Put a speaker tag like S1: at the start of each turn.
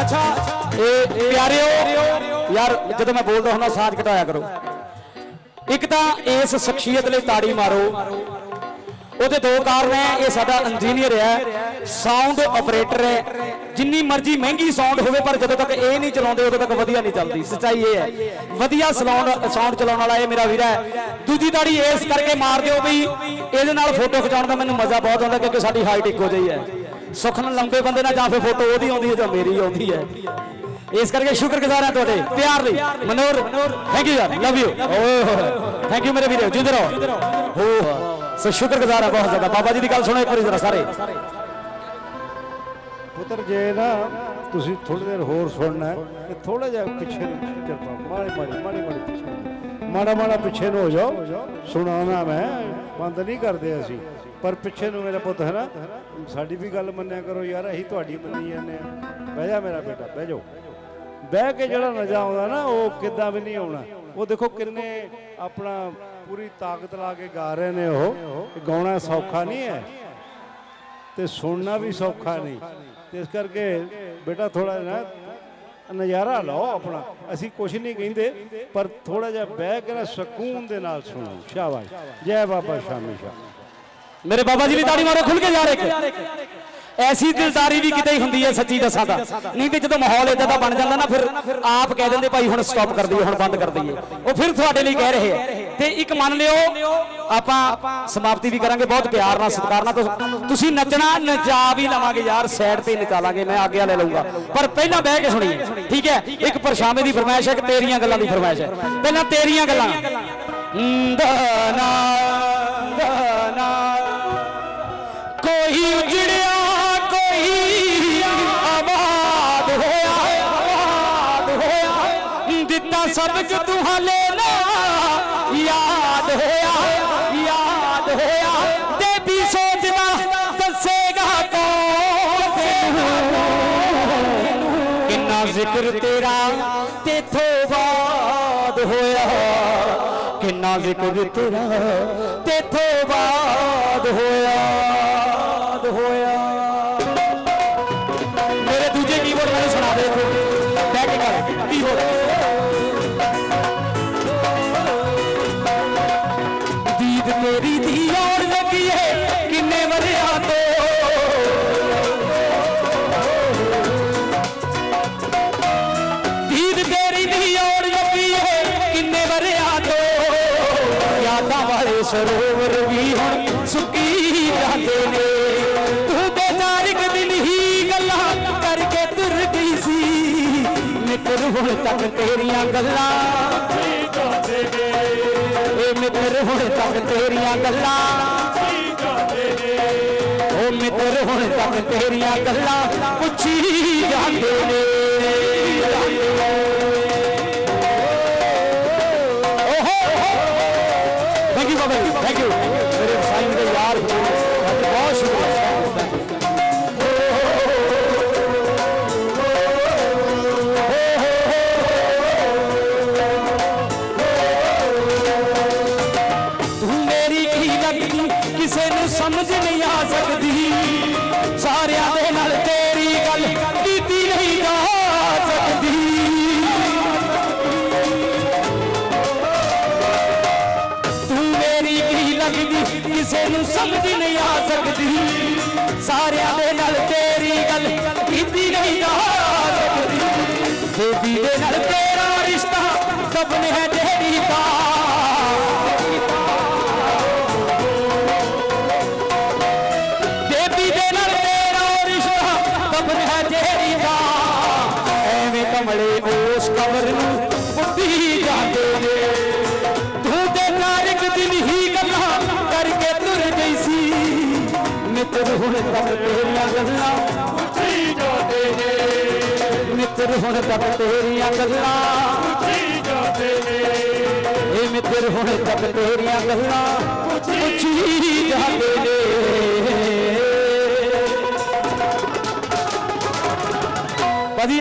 S1: ਅੱਛਾ। ਇਹ ਪਿਆਰਿਓ, ਯਾਰ ਜਦੋਂ ਮੈਂ ਬੋਲਦਾ ਹੁੰਦਾ ਸਾਜ਼ ਘਟਾਇਆ ਕਰੋ। ਇੱਕ ਤਾਂ ਇਸ ਸ਼ਖਸੀਅਤ ਲਈ ਤਾੜੀ ਮਾਰੋ। ਉਹਦੇ ਦੋ ਕਾਰਨ ਹੈ, ਇਹ ਸਾਡਾ ਇੰਜੀਨੀਅਰ ਹੈ ਸਾਊਂਡ ਆਪਰੇਟਰ ਹੈ। ਜਿੰਨੀ ਮਰਜ਼ੀ ਮਹਿੰਗੀ ਸਾਊਂਡ ਹੋਵੇ, ਪਰ ਜਦੋਂ ਤੱਕ ਇਹ ਨਹੀਂ ਚਲਾਉਂਦੇ, ਉਦੋਂ ਤੱਕ ਵਧੀਆ ਨਹੀਂ ਚੱਲਦੀ। ਸੱਚਾਈ ਇਹ ਹੈ। ਵਧੀਆ ਸਾਊਂਡ ਸਾਊਂਡ ਚਲਾਉਣ ਵਾਲਾ ਇਹ ਮੇਰਾ ਵੀਰਾ ਹੈ। ਦੂਜੀ ਤਾੜੀ ਇਸ ਕਰਕੇ ਮਾਰ ਦਿਓ ਵੀ ਇਹਦੇ ਨਾਲ ਫੋਟੋ ਖਿਚਾਉਣ ਦਾ ਮੈਨੂੰ ਮਜ਼ਾ ਬਹੁਤ ਆਉਂਦਾ, ਕਿਉਂਕਿ ਸਾਡੀ ਹਾਈਟ ਇੱਕੋ ਜਿਹੀ ਹੈ। ਸੁੱਖ ਨਾਲ ਲੰਬੇ ਬੰਦੇ ਨਾਲ ਜਾਂ ਫਿਰ ਫੋਟੋ ਉਹਦੀ ਆਉਂਦੀ ਹੈ ਜਾਂ ਮੇਰੀ ਆਉਂਦੀ ਹੈ। ਇਸ ਕਰਕੇ ਸ਼ੁਕਰਗੁਜ਼ਾਰ ਹਾਂ ਤੁਹਾਡੇ, ਪਿਆਰ ਲਈ। ਮਨੋਰ ਥੈਂਕ ਯੂ ਯਾਰ love you oh thank you ਮੇਰੇ ਵੀਰੋ, ਜਿੰਦੇ ਰਹੋ। ਹੋ, ਸੋ ਸ਼ੁਕਰਗੁਜ਼ਾਰ ਹਾਂ ਬਹੁਤ ਜ਼ਿਆਦਾ। ਬਾਬਾ ਜੀ ਦੀ ਗੱਲ ਸੁਣੋ ਇੱਕ ਵਾਰੀ ਜ਼ਰਾ ਸਾਰੇ।
S2: ਪੁੱਤਰ, ਜੇ ਨਾ ਤੁਸੀਂ ਥੋੜੀ ਦੇਰ ਹੋਰ ਸੁਣਨਾ ਹੈ ਥੋੜਾ ਜਿਹਾ ਪਿੱਛੇ ਨੂੰ ਮਾੜੀ ਮਾੜੀ ਮਾੜੀ ਮਾੜੀ ਪਿੱਛੇ ਮਾੜਾ ਮਾੜਾ ਪਿੱਛੇ ਨੂੰ ਹੋ ਜਾਓ। ਸੁਣਾਉਣਾ ਮੈਂ, ਬੰਦ ਨਹੀਂ ਕਰਦੇ ਅਸੀਂ। ਪਰ ਪਿੱਛੇ ਨੂੰ ਮੇਰਾ ਪੁੱਤ ਹੈ ਨਾ, ਸਾਡੀ ਵੀ ਗੱਲ ਮੰਨਿਆ ਕਰੋ ਯਾਰ, ਅਸੀਂ ਤੁਹਾਡੀ ਮੰਨੀ ਜਾਂਦੇ ਆ ਬਹਿ ਜਾ ਮੇਰਾ ਬੇਟਾ, ਬਹਿ ਜਾਓ। ਬਹਿ ਕੇ ਜਿਹੜਾ ਨਜ਼ਾ ਆਉਂਦਾ ਨਾ, ਉਹ ਕਿੱਦਾਂ ਵੀ ਨਹੀਂ ਆਉਣਾ। ਉਹ ਦੇਖੋ ਕਿੰਨੇ ਆਪਣਾ ਪੂਰੀ ਤਾਕਤ ਲਾ ਕੇ ਗਾ ਰਹੇ ਨੇ ਉਹ ਗਾਉਣਾ ਸੌਖਾ ਨਹੀਂ ਹੈ। ਤੇ ਸੁਣਨਾ ਵੀ ਸੌਖਾ ਨਹੀਂ। ਤੇ ਇਸ ਕਰਕੇ ਬੇਟਾ ਥੋੜਾ ਨਾ ਨਜ਼ਾਰਾ ਲਓ ਆਪਣਾ। ਅਸੀਂ ਕੁਝ ਨਹੀਂ ਕਹਿੰਦੇ, ਪਰ ਥੋੜਾ ਜਿਹਾ ਬਹਿ ਕੇ ਸਕੂਨ ਦੇ ਨਾਲ ਸੁਣੋ। ਸ਼ਾਬਾਸ਼। ਜੈ ਬਾਬਾ ਸ਼ਾਮੀ ਸ਼ਾਹ
S1: ਮੇਰੇ ਬਾਬਾ ਜੀ ਦੀ ਤਾੜੀ ਮਾਰੋ ਖੁੱਲ ਕੇ ਯਾਰ ਇੱਕ। ਐਸੀ ਦਿਲਦਾਰੀ ਵੀ ਕਿਤੇ ਹੀ ਹੁੰਦੀ ਹੈ, ਸੱਚੀ ਦੱਸਾਂ ਤਾਂ। ਨਹੀਂ ਤੇ ਜਦੋਂ ਮਾਹੌਲ ਇਦਾਂ ਦਾ ਬਣ ਜਾਂਦਾ ਨਾ, ਫਿਰ ਆਪ ਕਹਿ ਦਿੰਦੇ, ਭਾਈ ਹੁਣ ਸਟਾਪ ਕਰ ਦਈਏ, ਹੁਣ ਬੰਦ ਕਰ ਦਈਏ। ਉਹ ਫਿਰ ਤੁਹਾਡੇ ਲਈ ਕਹਿ ਰਹੇ ਆ। ਤੇ ਇੱਕ ਮੰਨ ਲਿਓ, ਆਪਾਂ ਸਮਾਪਤੀ ਵੀ ਕਰਾਂਗੇ, ਬਹੁਤ ਪਿਆਰ ਨਾਲ, ਸਤਿਕਾਰ ਨਾਲ। ਤੁਸੀਂ ਨੱਚਣਾ ਨਚਾ ਵੀ ਲਵਾਂਗੇ ਯਾਰ ਸਾਈਡ ਤੇ ਨਚਾ ਮੈਂ ਆਗਿਆ ਲੈ ਲਊਗਾ। ਪਰ ਪਹਿਲਾਂ ਬਹਿ ਕੇ ਸੁਣੀਏ, ਠੀਕ ਹੈ? ਇੱਕ ਪਰਛਾਵੇਂ ਦੀ ਫਰਮਾਇਸ਼ ਹੈ ਕਿ ਤੇਰੀਆਂ ਗੱਲਾਂ ਦੀ ਫਰਮਾਇਸ਼ ਹੈ। ਪਹਿਲਾਂ ਤੇਰੀਆਂ ਗੱਲਾਂ। ਦਾਨਾ ਦਾਨਾ ਕੋਈ ਉਜੜਿਆ, ਕੋਈ ਆਬਾਦ ਹੋਇਆ ਆਬਾਦ ਹੋਇਆ। ਦਿੱਤਾ ਸਭ ਕੁ ਤੂੰ ਹਲੇ ਜ਼ਿਕਰ ਤੇਰਾ, ਤੇਥੋਂ ਬਾਦ ਹੋਇਆ। ਕਿੰਨਾ ਜ਼ਿਕਰ ਤੇਰਾ, ਤੇਥੋਂ ਬਾਦ ਹੋਇਆ ਹੋਇਆ। ਮੇਰੇ ਦੂਜੇ ਕੀਬੋਰਡ ਮੈਨੂੰ ਸੁਣਾ ਦੇ ਬੈਕ ਕਰ ਕੀਬੋਰਡ ਏ ਤੋਂ ਯਾਦਾਂ ਵਾਲੇ ਸਰੋਵਰ ਵੀ ਹੁਣ ਸੁੱਕੀ ਜਾਂਦੇ ਨੇ। ਤੂੰ ਬੇਚਾਰ ਇੱਕ ਦਿਨ ਹੀ ਗੱਲਾਂ ਕਰਕੇ ਤੁਰ ਗਈ ਸੀ। ਮਿੱਤਰ, ਹੁਣ ਤੱਕ ਤੇਰੀਆਂ ਗੱਲਾਂ ਏ ਮਿੱਤਰ, ਹੁਣ ਤੱਕ ਤੇਰੀਆਂ ਗੱਲਾਂ ਓ ਮਿੱਤਰ, ਹੁਣ ਤੱਕ ਤੇਰੀਆਂ ਗੱਲਾਂ ਪੁੱਛੀ ਜਾਂਦੇ ਨੇ। ਲੱਗਦੀ, ਕਿਸੇ ਨੂੰ ਸਮਝ ਨਹੀਂ ਆ ਸਕਦੀ। ਸਾਰਿਆਂ ਦੇ ਨਾਲ ਤੇਰੀ ਗੱਲ ਕੀਤੀ ਨਹੀਂ ਜਾ ਸਕਦੀ। ਬੇਬੀ ਦੇ ਨਾਲ ਤੇਰਾ ਰਿਸ਼ਤਾ ਦਬਨ ਹੈ ਤੇਰੀ ਦਾ ਬੇਬੀ ਦੇ ਨਾਲ ਤੇਰਾ ਰਿਸ਼ਤਾ ਦਬਨ ਹੈ ਤੇਰੀ ਦਾ ਐਵੇਂ ਕਮਲੇ ਉਸ ਕਬਰ ਨੂੰ ਪੁੱਟੀ ਜਾਂਦੇ ਨੇ। ਮਿੱਤਰ ਹੁਣ ਤੱਕ ਤੇਰੀਆਂ ਗੱਲਾਂ। ਪੁੱਛੀ ਜਾਂਦੇ ਨੇ ਮਿੱਤਰ ਹੁਣ ਤੱਕ ਤੇਰੀਆਂ ਗੱਲਾਂ। ਪੁੱਛੀ ਜਾਂਦੇ ਨੇ ਇਹ ਮਿੱਤਰ ਹੁਣ ਤੱਕ ਤੇਰੀਆਂ ਗੱਲਾਂ। ਪੁੱਛੀ ਜਾਂਦੇ ਨੇ।